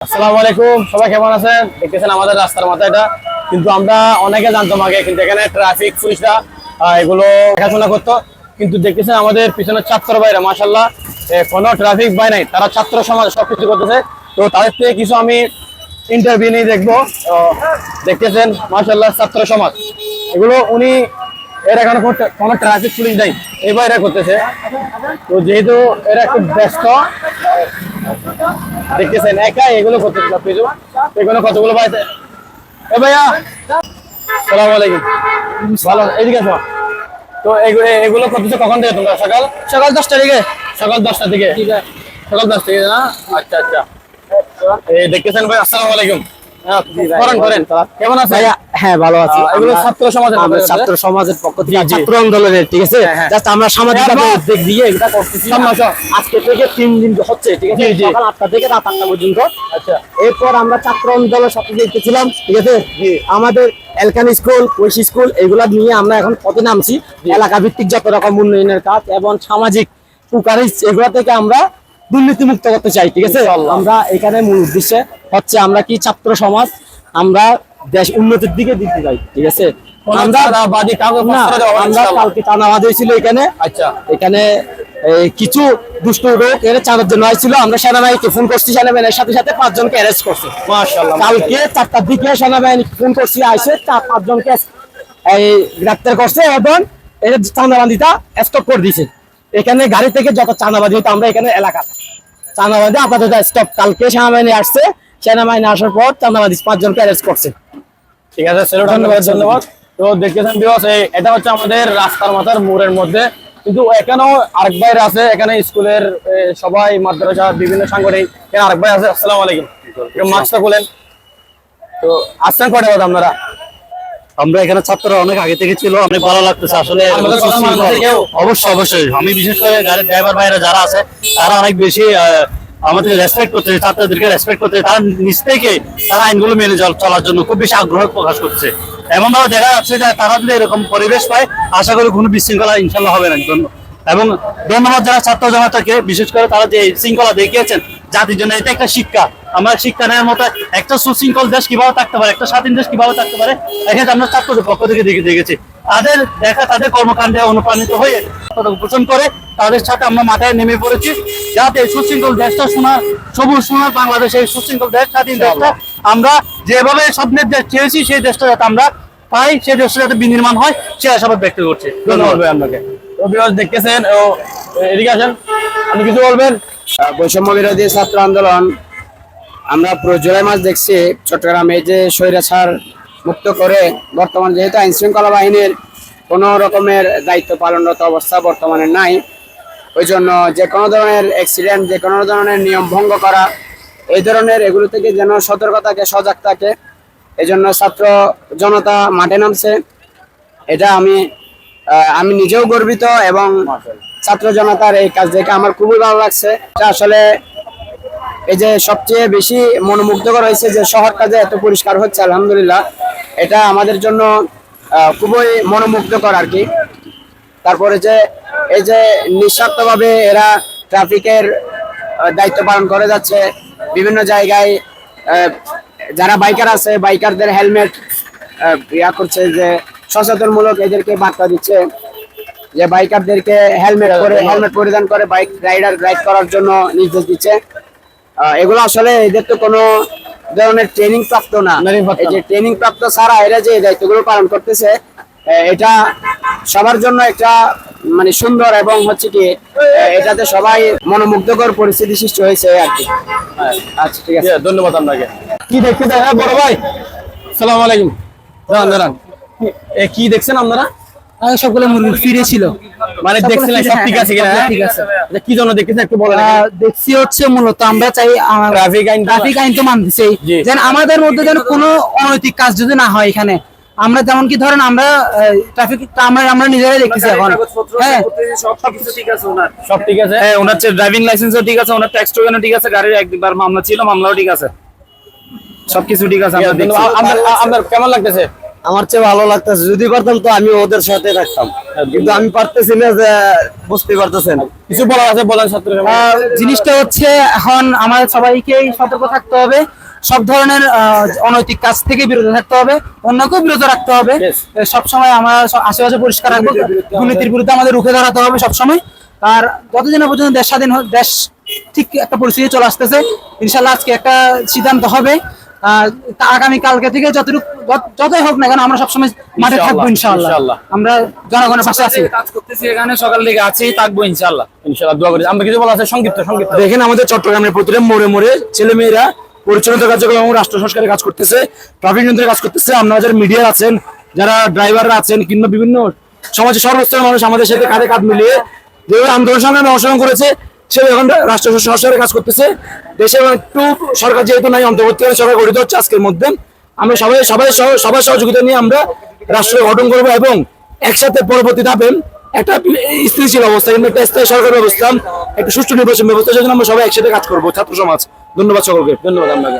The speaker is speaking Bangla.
আসসালামু আলাইকুম। সবাই কেমন আছেন? দেখতেছেন আমাদের রাস্তার মাথা এটা। কিন্তু আমরা অনেকে জানতাম আগে, কিন্তু এখানে ট্রাফিক পুলিশরা এগুলো দেখাশোনা করতো। কিন্তু দেখতেছেন আমাদের পিছনে ছাত্র বাইরে মাসাল্লাহ কোনো ট্রাফিক বাই নাই। তারা ছাত্র সমাজ, সবকিছু করতেছে। তো তাদের থেকে কিছু আমি ইন্টারভিউ নিয়ে দেখব। দেখতেছেন মাসাল্লাহ ছাত্র সমাজ। এগুলো উনি, এর এখন কোনো- ট্রাফিক পুলিশ নাই। এই বাইরে করতেছে। তো যেহেতু এরা খুব ব্যস্ত দেখতেছেন একা এগুলো করতে কিছু এগুলো কতগুলো পাইছে? এ ভাইয়া সালাম আলাইকুম। ভালো এদিকে আসো। তো এগুলো করতেছো কখন থেকে তোমরা? সকাল? সকাল দশটা থেকে। সকাল দশটা থেকে? সকাল দশটা থেকে না? আচ্ছা আচ্ছা। এই দেখতেছেন ভাই আসসালামু আলাইকুম। হ্যাঁ, করেন করেন। কেমন আছেন? ভাইয়া হ্যাঁ ভালো আছি। এগুলো ছাত্র সমাজের ছাত্র সমাজের পক্ষ থেকে। ছাত্র আন্দোলনের ঠিক আছে? হ্যাঁ, হ্যাঁ। জাস্ট আমরা সামাজিক হ্যাঁ। উদ্যোগ দিয়ে এটা করতেছি। আজকে থেকে তিন দিন হচ্ছে ঠিক আছে। সকাল আটটা থেকে রাত আটটা পর্যন্ত। আচ্ছা। এরপর আমরা ছাত্র আন্দোলনের সাথে দেখতেছিলাম ঠিক আছে? আমাদের এলকান স্কুল কৈশি স্কুল এগুলা নিয়ে আমরা এখন পথে নামছি। এলাকা ভিত্তিক যত রকম উন্নয়নের কাজ এবং সামাজিক কুকারিজ এগুলা থেকে আমরা দুর্নীতি মুক্ত করতে চাই ঠিক আছে। আমরা এখানে মূল উদ্দেশ্যে হচ্ছে আমরা কি ছাত্র সমাজ আমরা দেশ উন্নতির দিকে দিতে চাই ঠিক আছে? আমরা। কালকে টানাবাদ হয়েছিল এখানে। আচ্ছা। এখানে এই, কিছু দুষ্ট লোক এর চাঁদের জন্য আসছিল। আমরা সেনাবাহিনীকে ফোন করছি সেনাবাহিনীর সাথে সাথে পাঁচজনকে অ্যারেস্ট করছে। কালকে চারটার দিকে সেনাবাহিনী ফোন করছি আসে চার পাঁচজনকে এই গ্রেপ্তার করছে এবং চাঁদাবান্দিটা স্টপ করে দিয়েছে। এখানে গাড়ি থেকে যত চাঁদাবাদি হতো আমরা এখানে এলাকা। চাঁদাবাদি আপাতত স্টপ কালকে সেনাবাহিনী আসছে সেনাবাহিনী আসার পর চাঁদাবাদি পাঁচজনকে অ্যারেস্ট করছে। ঠিক আছে সেলো ধন্যবাদ ধন্যবাদ। তো দেখতেছেন বিকজ এটা হচ্ছে আমাদের রাস্তার মাথার মোড়ের মধ্যে। কিন্তু এখানেও আরেক ভাই আছে এখানে স্কুলের সবাই মাদ্রাসা বিভিন্ন সাংগঠনিক এখানে আরেক ভাই আছে আসসালামু আলাইকুম। মাস্কটা খুলেন। তো আসছেন কয়টা কথা আপনারা? আমরা এখানে ছাত্ররা অনেক আগে থেকে ছিল অনেক ভালো লাগতেছে। আসলে? অবশ্যই অবশ্যই আমি বিশেষ করে গাড়ির ড্রাইভার ভাইরা যারা আছে তারা অনেক বেশি আমাদের রেসপেক্ট করতে ছাত্রদেরকে রেসপেক্ট করতে তারা নিজ থেকে তারা আইনগুলো মেনে চল- চলার জন্য খুব বেশি আগ্রহ প্রকাশ করছে। এমন ভাবে দেখা যাচ্ছে যে তারা যদি এরকম পরিবেশ পায়, আশা করি কোনো বিশৃঙ্খলা ইনশাল্লাহ হবে না জন্য এবং ধন্যবাদ যারা ছাত্র জনতাকে, বিশেষ করে তারা যে শৃঙ্খলা দেখিয়েছেন, জাতির জন্য এটা একটা শিক্ষা। আমরা শিক্ষা নেওয়ার মতো একটা সুশৃঙ্খল দেশ কীভাবে থাকতে পারে, একটা স্বাধীন দেশ কীভাবে থাকতে পারে, এখানে আমরা ছাত্রদের পক্ষ থেকে দেখে দেখেছি। তাদের দেখা তাদের কর্মকাণ্ডে অনুপ্রাণিত হয়ে পোষণ করে তাদের সাথে আমরা মাথায় নেমে পড়েছি। যাতে সুশৃঙ্খল দেশটা সোনার সবুজ সোনার বাংলাদেশ এই সুশৃঙ্খল দেশ স্বাধীন দেশটা আমরা যেভাবে স্বপ্নের দেশ চেয়েছি সেই দেশটা যাতে আমরা পাই সেই দেশটা যাতে বিনির্মাণ হয় সে আশাবাদ ব্যক্ত করছি। ধন্যবাদ। ভাই আপনাকে। দেখতেছেন ও এদিকে আসেন। আপনি কিছু বলবেন? বৈষম্য বিরোধী ছাত্র আন্দোলন আমরা পুরো জুলাই মাস দেখছি চট্টগ্রামে যে স্বৈরাচার মুক্ত করে বর্তমান যেহেতু আইন শৃঙ্খলা বাহিনীর কোনো রকমের দায়িত্ব পালনরত অবস্থা বর্তমানে নাই ওই জন্য যে কোনো ধরনের অ্যাক্সিডেন্ট যে কোনো ধরনের নিয়ম ভঙ্গ করা, এই ধরনের এগুলো থেকে যেন সতর্ক থাকে, সজাগ থাকে এই জন্য ছাত্র জনতা মাঠে নামছে। এটা আমি আমি নিজেও গর্বিত এবং ছাত্র জনতার এই কাজ দেখে আমার খুবই ভালো লাগছে। এটা আসলে এই যে সবচেয়ে বেশি মনোমুগ্ধকর হয়েছে যে শহরটা যে এত পরিষ্কার হচ্ছে, আলহামদুলিল্লাহ। এটা আমাদের জন্য খুবই মনোমুগ্ধকর আর কি। তারপরে যে, এই যে নিঃস্বার্থভাবে এরা ট্রাফিকের দায়িত্ব পালন করে যাচ্ছে, বিভিন্ন জায়গায় যারা বাইকার আছে, বাইকারদের হেলমেট ইয়া করছে যে, সচেতনমূলক এদেরকে বার্তা দিচ্ছে যে, বাইকারদেরকে হেলমেট করে হেলমেট পরিধান করে, বাইক রাইডার রাইড করার জন্য নির্দেশ দিচ্ছে। এগুলো আসলে এদের তো কোনো ধরনের ট্রেনিং প্রাপ্ত না। এই যে ট্রেনিং প্রাপ্ত ছাড়া এরা যে দায়িত্বগুলো পালন করতেছে এটা সবার জন্য একটা মানে সুন্দর এবং হচ্ছে কি এটাতে সবাই মনোমুগ্ধকর পরিস্থিতি সৃষ্টি হয়েছে আর কি। আচ্ছা ঠিক আছে। ধন্যবাদ আপনাকে। কি দেখতেছেন হ্যাঁ বড় ভাই? সালাম আলাইকুম। দাঁড়ান দাঁড়ান। কি দেখছেন আপনারা? সবগুলো মুরগি ফিরে ছিল। মানে দেখছেন সব ঠিক আছে কিনা হ্যাঁ, ঠিক আছে। আচ্ছা, কি জন্য দেখতেছেন? একটু বলেন দেখছি হচ্ছে মূলত আমরা চাই ট্রাফিক আইন ট্রাফিক আইন তো মানতেছি। যেন আমাদের মধ্যে যেন কোনো অনৈতিক কাজ যদি না হয় এখানে। আমরা যেমন কি ধরেন আমরা ট্রাফিক আমরা আমরা নিজেরাই দেখতেছি এখন। হ্যাঁ। সব ঠিক আছে হ্যাঁ ওনার ড্রাইভিং লাইসেন্সও ঠিক আছে ওনার ট্যাক্স টোকেনও ঠিক আছে গাড়ির একবার মামলা ছিল মামলাও ঠিক আছে। সবকিছু ঠিক আছে আমরা দেখছি। আপনার আপনার কেমন লাগতেছে? আমার চেয়ে ভালো লাগতেছে। যদি পারতাম তো আমি ওদের সাথে থাকতাম। কিন্তু আমি পারতেছি না যে বুঝতে পারতেছেন। কিছু বলার আছে বলেন ছাত্র জিনিসটা হচ্ছে এখন আমাদের সবাইকেই সতর্ক থাকতে হবে। সব ধরনের অনৈতিক কাজ থেকে বিরত থাকতে হবে। অন্যকেও বিরত রাখতে হবে। Yes. সব সময় আমরা আশেপাশে পরিষ্কার রাখব। দুর্নীতির বিরুদ্ধে আমাদের রুখে দাঁড়াতে হবে সব সময় আর যতদিন পর্যন্ত দেশ স্বাধীন দেশ ঠিক একটা পরিস্থিতি চলে আসতেছে ইনশাল্লাহ আজকে একটা সিদ্ধান্ত হবে। আগামী কালকে থেকে যতটুকু যতই হোক না কেন আমরা সবসময় মাঠে থাকব ইনশাল্লাহ ইনশাআল্লাহ। আমরা জনগণের পাশে আছি। কাজ করতেছি এখানে সকাল থেকে আছি থাকব ইনশাল্লাহ ইনশাআল্লাহ দোয়া করি। আমরা কিছু বলার আছে? সংক্ষিপ্ত সংক্ষিপ্ত। দেখেন আমাদের চট্টগ্রামের প্রতিটা মোড়ে মোড়ে ছেলে মেয়েরা পরিচ্ছন্নতা কার্যক্রম এবং রাষ্ট্র সংস্কারের কাজ করতেছে ট্রাফিক নিয়ন্ত্রণের কাজ করতেছে। আপনারা যারা মিডিয়ার আছেন যারা ড্রাইভাররা আছেন কিংবা বিভিন্ন সমাজের সর্বস্তরের মানুষ আমাদের সাথে কাঁধে কাঁধ মিলিয়ে যেভাবে আন্দোলন সংগ্রামে অংশগ্রহণ করেছে। সে এখন রাষ্ট্র সংস্কারের কাজ করতেছে। দেশে একটু সরকার যেহেতু নাই অন্তর্বর্তীকালীন সরকার গঠিত হচ্ছে আজকের মধ্যে। আমরা সবাই সবাই সবার সহযোগিতা নিয়ে আমরা রাষ্ট্র গঠন করব এবং একসাথে পরবর্তী ধাপে একটা স্থিতিশীল অবস্থা, কিন্তু একটা স্থায়ী সরকার ব্যবস্থা, একটা সুষ্ঠু নির্বাচন ব্যবস্থা জন্য আমরা সবাই একসাথে কাজ করব ছাত্র সমাজ। ধন্যবাদ সকলকে। ধন্যবাদ আপনাকে।